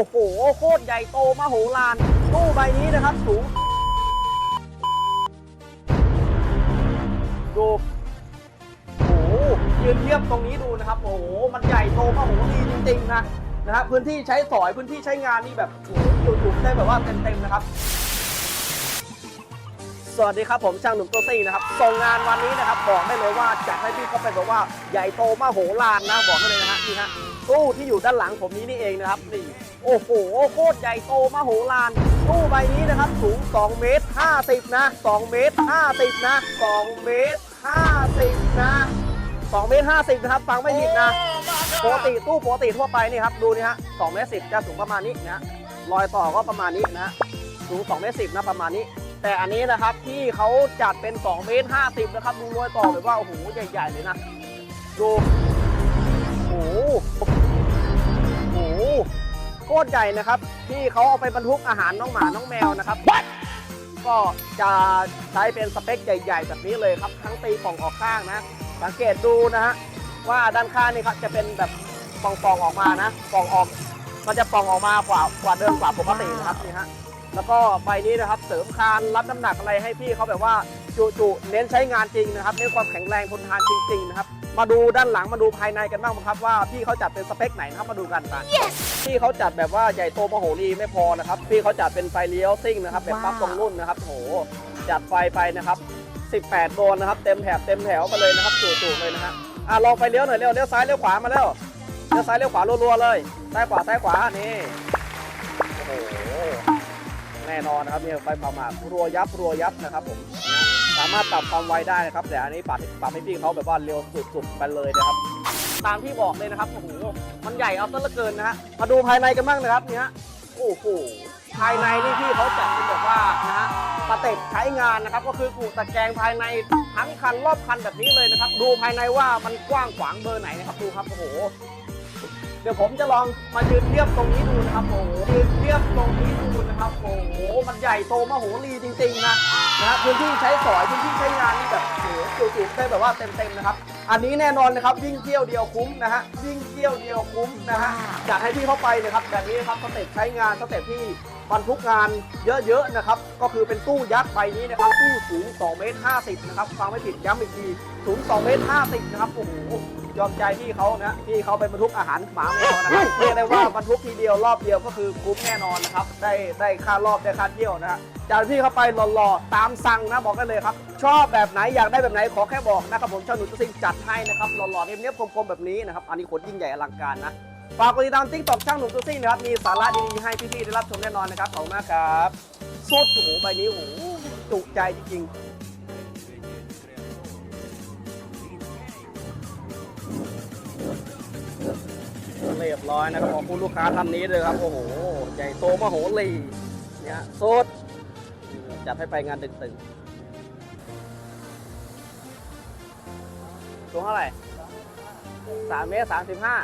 อ้โห โคตรใหญ่โตมโหฬารตู้ใบนี้นะครับสูง ดู โอ้โหยืนเทียบตรงนี้ดูนะครับ โอ้โห มันใหญ่โตมโหรีจริงๆนะนะครับพื้นที่ใช้สอยพื้นที่ใช้งานนี่แบบโอ้โหจุกๆได้แบบว่าเต็มๆนะครับ สวัสดีครับผมช่างหนุ่มตัวซี่นะครับส่งงานวันนี้นะครับบอกได้เลยว่าจัดให้พี่เขาเป็นแบบว่าใหญ่โตมโหฬารนะบอกได้เลยนะฮะนี่ฮะตู้ที่อยู่ด้านหลังผมนี้นี่เองนะครับนี่โอ้โหโคตรใหญ่โตมโหฬารตู้ใบนี้นะครับสูง 2 เมตร 50 นะ 2 เมตร 50 นะ 2 เมตร 50 นะ 2 เมตร 50 นะครับ ฟังไม่ผิดนะปกติตู้ปกติทั่วไปนี่ครับดูนี่ฮะ2เมตร10 จะสูงประมาณนี้นะรอยต่อก็ประมาณนี้นะฮะสูง2เมตร10 นะประมาณนี้ แต่อันนี้นะครับที่เขาจัดเป็น2เมตร50นะครับดูรอยต่อแบบว่าโอ้โหใหญ่ๆเลยนะดูโอ้โหโอ้โหโคตรใหญ่นะครับที่เขาเอาไปบรรทุกอาหารน้องหมาน้องแมวนะครับก็จะใช้เป็นสเปคใหญ่ ๆ แบบนี้เลยครับ ทั้งตีป่องออกข้างนะ สังเกตดูนะฮะว่าด้านข้างนี่ครับจะเป็นแบบป่องๆออกมานะป่องออกมันจะป่องออกมากว่ากว่าเดิมกว่าปกตินะครับนี่ฮะ แล้วก็ใบนี้นะครับเสริมคานรับน้ำหนักอะไรให้พี่เขาแบบว่าจุๆเน้นใช้งานจริงนะครับเน้นความแข็งแรงทนทานจริงๆนะครับมาดูด้านหลังมาดูภายในกันบ้างครับว่าพี่เขาจัดเป็นสเปคไหนนะครับมาดูกันไปพี่เขาจัดแบบว่าใหญ่โตมโหรีไม่พอนะครับพี่เขาจัดเป็นไฟเลี้ยวซิ่งนะครับแบบปั๊บตรงรุ่นนะครับโหจัดไฟไปนะครับ 18โดนนะครับเต็มแถบเต็มแถวมาเลยนะครับจู่ๆเลยนะฮะอะลองไฟเลี้ยวหน่อยเร็วเลี้ยวซ้ายเลี้ยวขวามาแล้วเลี้ยวซ้ายเลี้ยวขวารัวๆเลยซ้ายขวาซ้ายขวานี่โอ้โห แน่นอนนะครับเนี่ยไฟเผาหมากรัวยับรัวยับนะครับผมสามารถปรับความไวได้นะครับ แต่อันนี้ปรับปรับให้พี่เขาแบบว่าเร็วสุดๆไปเลยนะครับ ตามที่บอกเลยนะครับโอ้โหมันใหญ่เอาซะเหลือเกินนะฮะมาดูภายในกันบ้างนะครับเนี่ยโอ้โหภายในนี่พี่เขาจัดเป็นแบบว่านะฮะสเต็ปใช้งานนะครับ ก็คือกูตะแกรงภายในทั้งคันรอบคันแบบนี้เลยนะครับ ดูภายในว่ามันกว้างขวางเบอร์ไหนนะครับดูครับโอ้โห เดี๋ยวผมจะลองมายืนเทียบตรงนี้ดูนะครับโอ้โหยืนเทียบตรงนี้ดูนะครับโอ้โหมันใหญ่โตมโหรีจริงๆนะนะพื้นที่ใช้สอยพื้นที่ใช้งานนี่แบบโอ้โหจุๆได้แบบว่าเต็มๆนะครับ อันนี้แน่นอนนะครับวิ่งเที่ยวเดียวคุ้มนะฮะวิ่งเที่ยวเดียวคุ้มนะฮะอยากให้พี่เข้าไปนะครับแบบนี้นะครับสเต็ปใช้งานสเต็ปที่บรรทุกงานเยอะๆนะครับ ก็คือเป็นตู้ยักษ์ใบนี้นะครับตู้สูง2เมตร50นะครับฟังไม่ผิดย้ำอีกทีสูง2เมตร50นะครับโอ้โห ยอมใจพี่เขานะพี่เขาไปบรรทุกอาหารหมาแมวนะครับเรียกได้ว่าบรรทุกทีเดียวรอบเดียวก็คือคุ้มแน่นอนนะครับ ได้ได้ค่ารอบได้ค่าเที่ยวนะฮะจากพี่เขาไปหล่อๆตามสั่งนะบอกได้เลยครับ ชอบแบบไหนอยากได้แบบไหนขอแค่บอกนะครับผมช่างหนุ่มตัวซิงจัดให้นะครับหล่อๆเนี้ยๆกลมๆแบบนี้นะครับอันนี้ขนยิ่งใหญ่อลังการนะฝากกดติดตามติ๊กต็อกช่างหนุ่มตัวซิงนะครับมีสาระดีๆให้พี่ๆได้รับชมแน่นอนนะครับขอบคุณมากครับสุดโอ้โหใบนี้โอ้โหจุใจจริงๆ รียบร้อยนะครับขอบคุณลูกค้าท่านนี้เลยครับโอ้โหใหญ่โตมโหรีเนี่ยสดจัดให้ไปงานตึงๆสูงเท่าไหร่สามเมตรสามสิบห้า